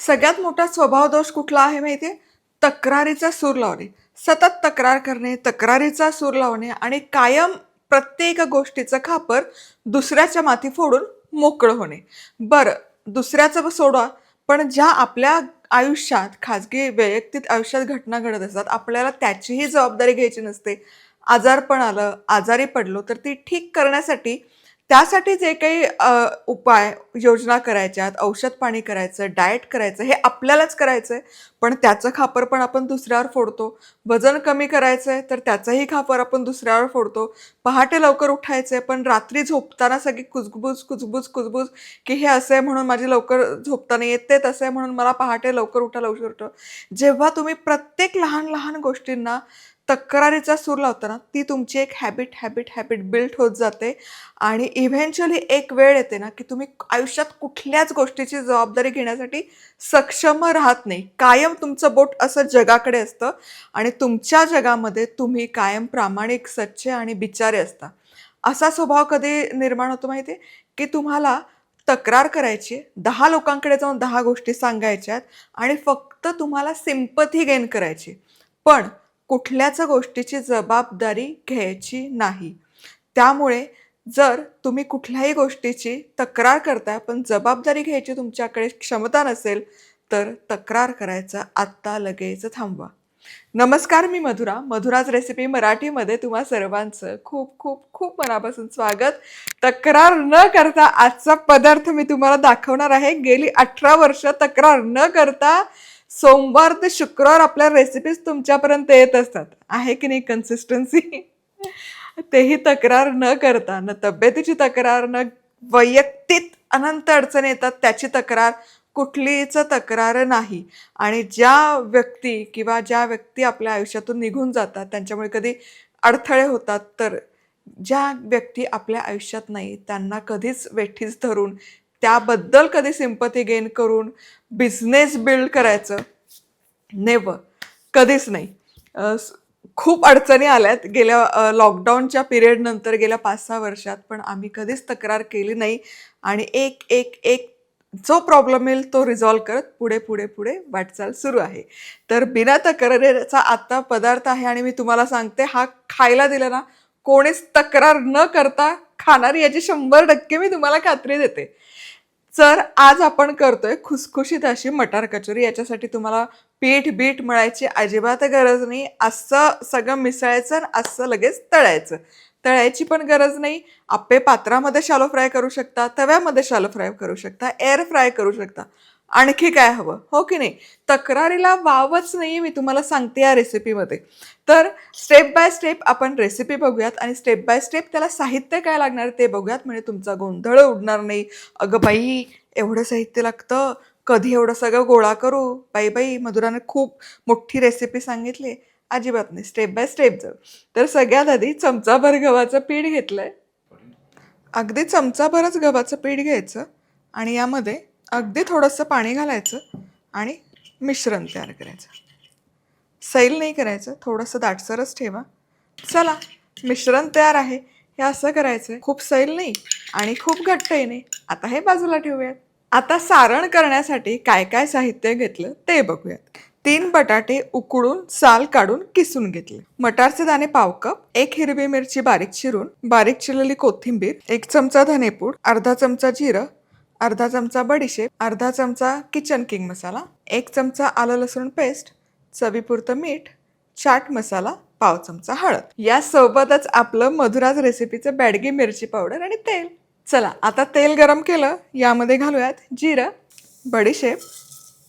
सगळ्यात मोठा स्वभाव दोष कुठला आहे माहिती तक्रारीचा सूर लावणे. सतत तक्रार करणे तक्रारीचा सूर लावणे आणि कायम प्रत्येक गोष्टीचं खापर दुसऱ्याच्या माथी फोडून मोकळं होणे. बरं दुसऱ्याचं सोडा पण ज्या आपल्या आयुष्यात खाजगी वैयक्तिक आयुष्यात घटना घडत असतात आपल्याला त्याचीही जबाबदारी घ्यायची नसते. आजारपण आलं आजारी पडलो तर ती ठीक करण्यासाठी त्यासाठी जे काही उपाय योजना करायच्यात औषध पाणी करायचं डाएट करायचं हे आपल्यालाच करायचं आहे पण त्याचं खापर पण आपण दुसऱ्यावर फोडतो. वजन कमी करायचं आहे तर त्याचंही खापर आपण दुसऱ्यावर फोडतो. पहाटे लवकर उठायचं आहे पण रात्री झोपताना सगळी कुजबुज कुजबुज कुजबुज की हे असं आहे म्हणून माझी लवकर झोपताना येते तसं आहे म्हणून मला पहाटे लवकर उठायला उशीर होतो. जेव्हा तुम्ही प्रत्येक लहान लहान गोष्टींना तक्रारीचा सूर लावताना ती तुमची एक हॅबिट हॅबिट हॅबिट बिल्ट होत जाते. आणि इव्हेंच्युअली एक वेळ येते ना की तुम्ही आयुष्यात कुठल्याच गोष्टीची जबाबदारी घेण्यासाठी सक्षम राहत नाही. कायम तुमचं बोट असं जगाकडे असतं आणि तुमच्या जगामध्ये तुम्ही कायम प्रामाणिक सच्चे आणि बिचारे असता. असा स्वभाव कधी निर्माण होतो माहिती आहे की तुम्हाला तक्रार करायची दहा लोकांकडे जाऊन दहा गोष्टी सांगायच्यात आणि फक्त तुम्हाला सिंपथी गेन करायची पण कुठल्याच गोष्टीची जबाबदारी घ्यायची नाही. त्यामुळे जर तुम्ही कुठल्याही गोष्टीची तक्रार करताय पण जबाबदारी घ्यायची तुमच्याकडे क्षमता नसेल तर तक्रार करायचं आत्ता लगेच थांबवा. नमस्कार मी मधुरा. मधुराज रेसिपी मराठीमध्ये तुम्हा सर्वांचं खूप खूप खूप मनापासून स्वागत. तक्रार न करता आजचा पदार्थ मी तुम्हाला दाखवणार आहे. गेली अठरा वर्ष तक्रार न करता सोमवार ते शुक्रवार आपल्या रेसिपीज तुमच्यापर्यंत येत असतात. आहे की नाही कन्सिस्टन्सी तेही तक्रार न करता न तब्येतीची तक्रार न वैयक्तिक अनंत अडचणी येतात त्याची तक्रार कुठलीच तक्रार नाही. आणि ज्या व्यक्ती किंवा ज्या व्यक्ती आपल्या आयुष्यातून निघून जातात त्यांच्यामुळे कधी अडथळे होतात तर ज्या व्यक्ती आपल्या आयुष्यात नाही त्यांना कधीच वेठीच धरून त्याबद्दल कधी सिंपथी गेन करून बिझनेस बिल्ड करायचं? नेवर कधीच नाही. खूप अडचणी आल्यात. गेल्या लॉकडाऊनच्या पिरियडनंतर गेल्या पाच सहा वर्षात पण आम्ही कधीच तक्रार केली नाही. आणि एक एक एक जो प्रॉब्लेम येईल तो रिझॉल्व करत पुढे पुढे पुढे वाटचाल सुरू आहे. तर बिना तक्रारीचा आत्ता पदार्थ आहे आणि मी तुम्हाला सांगते हा खायला दिला ना कोणीच तक्रार न करता खाणार याची शंभर टक्के मी तुम्हाला खात्री देते. तर आज आपण करतोय खुसखुशीत अशी मटार कचोरी. याच्यासाठी तुम्हाला पीठ बीठ मळायची अजिबात गरज नाही. असं सगळं मिसळायचं आणि असं लगेच तळायचं. तळायची पण गरज नाही. आप्पे पात्रामध्ये शालो फ्राय करू शकता तव्यामध्ये शालो फ्राय करू शकता एअर फ्राय करू शकता. आणखी काय हवं? हो की नाही? तक्रारीला वावच नाही मी तुम्हाला सांगते या रेसिपीमध्ये तर स्टेप बाय स्टेप आपण रेसिपी बघूयात आणि स्टेप बाय स्टेप त्याला साहित्य काय लागणार ते बघूयात. म्हणजे तुमचा गोंधळ उडणार नाही. अगं बाई एवढं साहित्य लागतं. कधी एवढं सगळं गोळा करू? बाई बाई मधुराने खूप मोठी रेसिपी सांगितली. अजिबात नाही. स्टेप बाय स्टेप जाऊ तर सगळ्यात आधी चमचाभर गव्हाचं पीठ घेतलं आहे अगदी चमचाभरच गव्हाचं पीठ घ्यायचं. आणि यामध्ये अगदी थोडंसं पाणी घालायचं आणि मिश्रण तयार करायचं. सैल नाही करायचं थोडंसं दाटसरच ठेवा. चला मिश्रण तयार आहे. हे असं करायचं खूप सैल नाही आणि खूप घट्टही नाही आता हे बाजूला ठेवूयात. आता सारण करण्यासाठी काय काय साहित्य घेतलं ते बघूयात. तीन बटाटे उकडून साल काढून किसून घेतले. मटारचे दाणे पाव कप एक हिरवी मिरची बारीक चिरून बारीक चिरलेली कोथिंबीर एक चमचा धनेपूड अर्धा चमचा जिरं अर्धा चमचा बडीशेप अर्धा चमचा किचन किंग मसाला एक चमचा आलं लसूण पेस्ट चवीपुरतं मीठ चाट मसाला पाव चमचा हळद. यासोबतच आपलं मधुराज रेसिपीचं बॅडगी मिरची पावडर आणि तेल. चला आता तेल गरम केलं यामध्ये घालूयात जिरं बडीशेप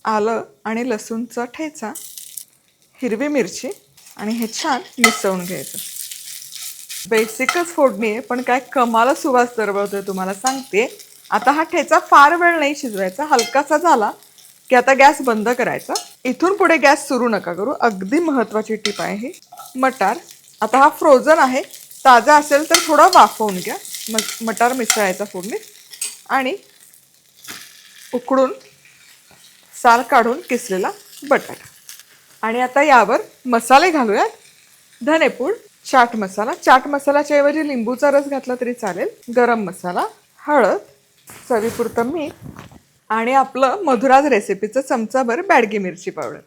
आलं आणि लसूणचा ठेचा हिरवी मिरची आणि हे छान मिसळून घ्यायचं. बेसिकच फोडणी आहे पण काय कमाल सुवास दरवळतोय तुम्हाला सांगते. आता हा ठेचा फार वेळ नाही शिजवायचा हलकासा झाला की आता गॅस बंद करायचा. इथून पुढे गॅस सुरू नका करू अगदी महत्वाची टीप आहे ही मटार. आता हा फ्रोझन आहे ताजा असेल तर थोडा वाफवून घ्या. म मटार मिसळायचा फोडणीत आणि उकडून साल काढून किसलेला बटाटा. आणि आता यावर मसाले घालूयात. धनेपूड चाट मसाला. चाट मसाल्याच्या ऐवजी लिंबूचा रस घातला तरी चालेल. गरम मसाला हळद चवीपुरतं मीठ आणि आपलं मधुराज रेसिपीचं चमचाभर बॅडगी मिरची पावडर.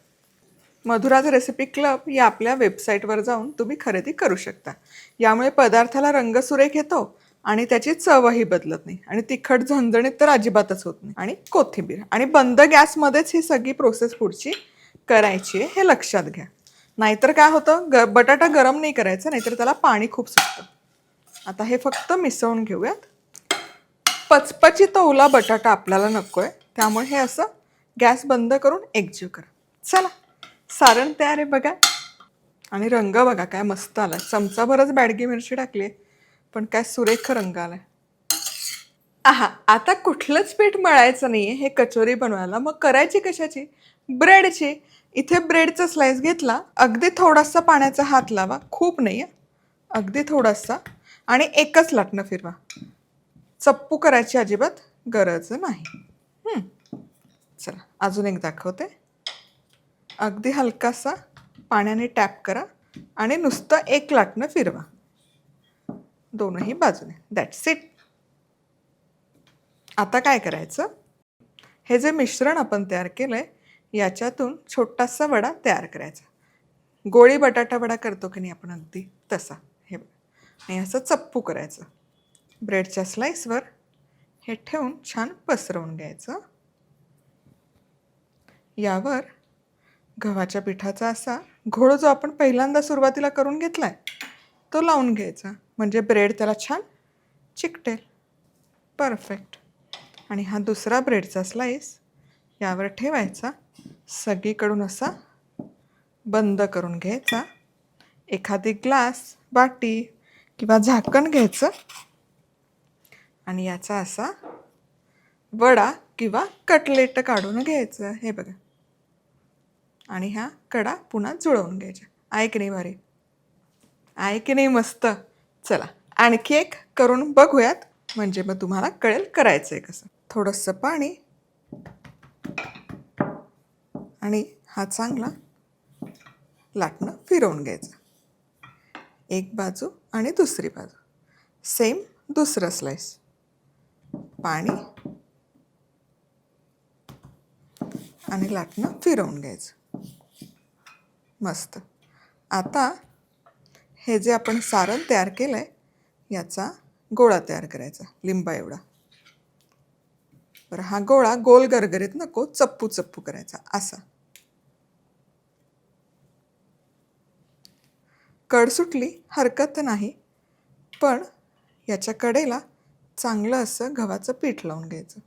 मधुराज रेसिपी क्लब या आपल्या वेबसाईटवर जाऊन तुम्ही खरेदी करू शकता. यामुळे पदार्थाला रंग सुरेख येतो आणि त्याची चवही बदलत नाही आणि तिखट झणझणीत तर अजिबातच होत नाही. आणि कोथिंबीर आणि बंद गॅसमध्येच ही सगळी प्रोसेस पुढची करायची आहे हे लक्षात घ्या. नाहीतर काय होतं? ग बटाटा गरम नाही करायचा नाहीतर त्याला पाणी खूप सुटतं. आता हे फक्त मिसळून घेऊयात. पचपचित ओला बटाटा आपल्याला नको आहे त्यामुळे हे असं गॅस बंद करून एकजीव करा. चला. सारण तयार आहे बघा. आणि रंग बघा काय मस्त आला चमचाभरच बॅडगी मिरची टाकली आहे पण काय सुरेख रंग आला आहे आहा आता कुठलंच पीठ मळायचं आहे हे कचोरी बनवायला. मग करायची कशाची? ब्रेडची. इथे ब्रेडचा स्लाइस घेतला. अगदी थोडासा पाण्याचा हात लावा. खूप नाही आहे अगदी थोडासा. आणि एकच लाटणं फिरवा. चप्पू करायची अजिबात गरज नाही. चला अजून एक दाखवते. अगदी हलकासा पाण्याने टॅप करा आणि नुसतं एक लाटणं फिरवा. दोनही बाजूने. दॅट्स इट आता काय करायचं? हे जे मिश्रण आपण तयार केलं आहे याच्यातून छोटासा वडा तयार करायचा. गोळी बटाटा वडा करतो की नाही आपण अगदी तसा. हे नाही आणि असं चप्पू करायचं. ब्रेडच्या स्लाईसवर हे ठेवून छान पसरवून घ्यायचं. यावर गव्हाच्या पिठाचा असा घोळ जो आपण पहिल्यांदा सुरुवातीला करून घेतला आहे तो लावून घ्यायचा. म्हणजे ब्रेड त्याला छान चिकटेल. परफेक्ट. आणि हा दुसरा ब्रेडचा स्लाईस यावर ठेवायचा. सगळीकडून असा बंद करून घ्यायचा. एखादी ग्लास बाटी किंवा झाकण घ्यायचं. आणि याचा असा वडा किंवा कटलेट काढून घ्यायचं. हे बघा. आणि ह्या कडा पुन्हा जुळवून घ्यायच्या आहे की नाही भारी आहे की नाही मस्त. चला आणखी एक करून बघूयात. म्हणजे मग तुम्हाला कळेल करायचं आहे कसं. थोडंसं पाणी. आणि हा चांगला लाटणं फिरवून घ्यायचं. एक बाजू आणि दुसरी बाजू. सेम दुसरं स्लाइस. पाणी आणि लाटणं फिरवून घ्यायचं. मस्त. आता हे जे आपण सारण तयार केलं आहे याचा गोळा तयार करायचा लिंबा एवढा. बरं हा गोळा गोल गरगरीत नको चप्पू चप्पू करायचा असा. कड सुटली हरकत नाही पण याच्या कडेला चांगलं असं गव्हाचं पीठ लावून घ्यायचं.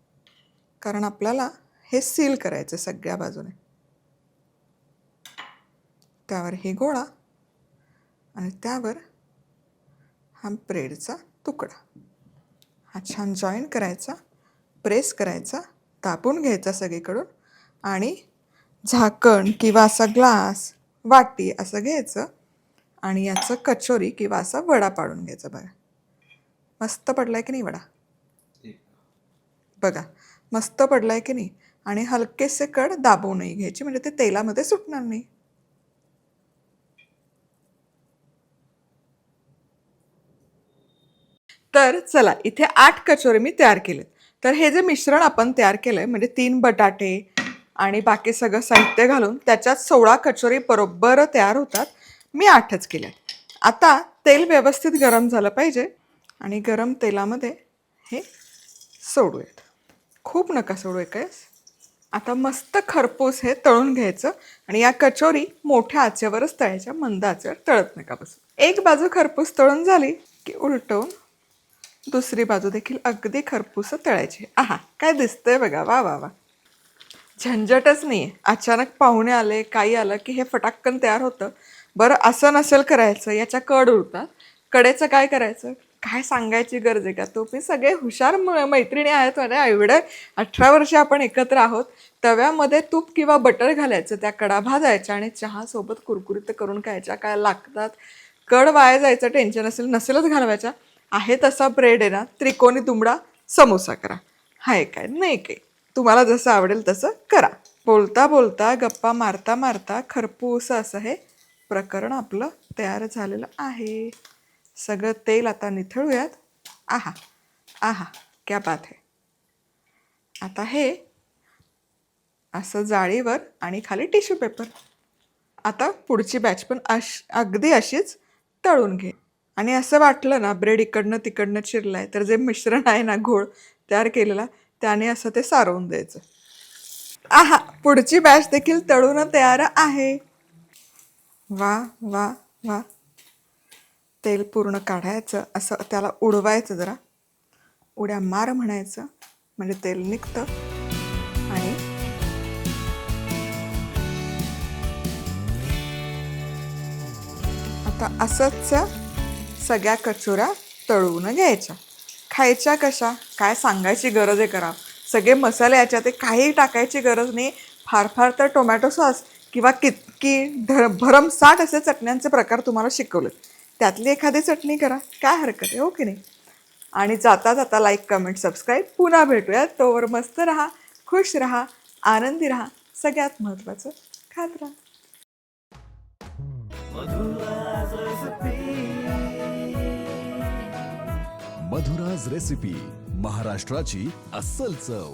कारण आपल्याला हे सील करायचं सगळ्या बाजूने. त्यावर हे गोळा आणि त्यावर हा ब्रेडचा तुकडा. हा छान जॉईन करायचा प्रेस करायचा तापून घ्यायचा सगळीकडून आणि झाकण किंवा असा ग्लास वाटी असं घ्यायचं आणि याचं कचोरी किंवा असा वडा पाडून घ्यायचा बघा. मस्त पडलाय की नाही वडा? बघा मस्त पडलाय की नाही? आणि हलकेसे कड दाबवूनही घ्यायची म्हणजे ते तेलामध्ये सुटणार नाही. तर चला इथे आठ कचोरी मी तयार केलेत. तर हे जे मिश्रण आपण तयार केलंय म्हणजे तीन बटाटे आणि बाकी सगळं साहित्य घालून त्याच्यात सोळा कचोरी बरोबर तयार होतात. मी आठच केल्या आता तेल व्यवस्थित गरम झालं पाहिजे. आणि गरम तेलामध्ये हे सोडूयात. खूप नका सोडू एकच. आता मस्त खरपूस हे तळून घ्यायचं आणि या कचोरी मोठ्या आचेवरच तळायच्या मंद आचेवर तळत नका बस. एक बाजू खरपूस तळून झाली की उलटवून दुसरी बाजू देखील अगदी खरपूस तळायची. आहा काय दिसतंय बघा. वा वा वा. झंझटच नाही आहे अचानक पाहुणे आले काही आलं की हे फटाक्कन तयार होतं. बरं असं नसेल करायचं याच्या कड उडतात. कडेचं काय करायचं? काय सांगायची गरज आहे का? तुम्ही सगळे हुशार म- मैत्रिणी आहेत म्हणजे एवढे अठरा वर्ष आपण एकत्र आहोत. तव्यामध्ये तूप किंवा बटर घालायचं त्या कडा भाजायच्या आणि चहासोबत कुरकुरीत करून खायच्या. काय लागतात? कड वाया जायचं टेन्शन असेल नसेलच घालवायच्या. आहे तसा ब्रेड आहे ना त्रिकोणी तुंबडा समोसा करा. हाय काय? नाही काय? तुम्हाला जसं आवडेल तसं करा. बोलता बोलता गप्पा मारता मारता खरपूस असं हे प्रकरण आपलं तयार झालेलं आहे. सगळं तेल आता निथळूयात. आहा आहा क्या बात आहे आता हे असं जाळीवर आणि खाली टिश्यू पेपर. आता पुढची बॅच पण अश अगदी अशीच तळून घे. आणि असं वाटलं ना ब्रेड इकडनं तिकडनं आहे तर जे मिश्रण आहे ना घोळ तयार केलेला त्याने असं ते सारवून द्यायचं. आहा पुढची बॅच देखील तळून तयार आहे. वा वा वा. तेल पूर्ण काढायचं असं त्याला उडवायचं जरा. उड्या मार म्हणायचं म्हणजे तेल निघतं. आणि आता असंच सगळ्या कचोऱ्या तळून घ्यायच्या. खायच्या कशा? काय सांगायची गरज आहे करा. सगळे मसाले याच्यात ते काही टाकायची गरज नाही. फार फार तर टोमॅटो सॉस किंवा कितकी धर भरमसाठ असे चटण्यांचे प्रकार तुम्हाला शिकवलेत. त्यातली एखादी चटणी करा. काय हरकत आहे? हो की नाही? आणि जाता जाता लाईक कमेंट सबस्क्राईब पुन्हा भेटूयात तोवर मस्त राहा खुश राहा आनंदी राहा. सगळ्यात महत्त्वाचं खात राहा. मधुराज रेसिपी महाराष्ट्राची अस्सल चव.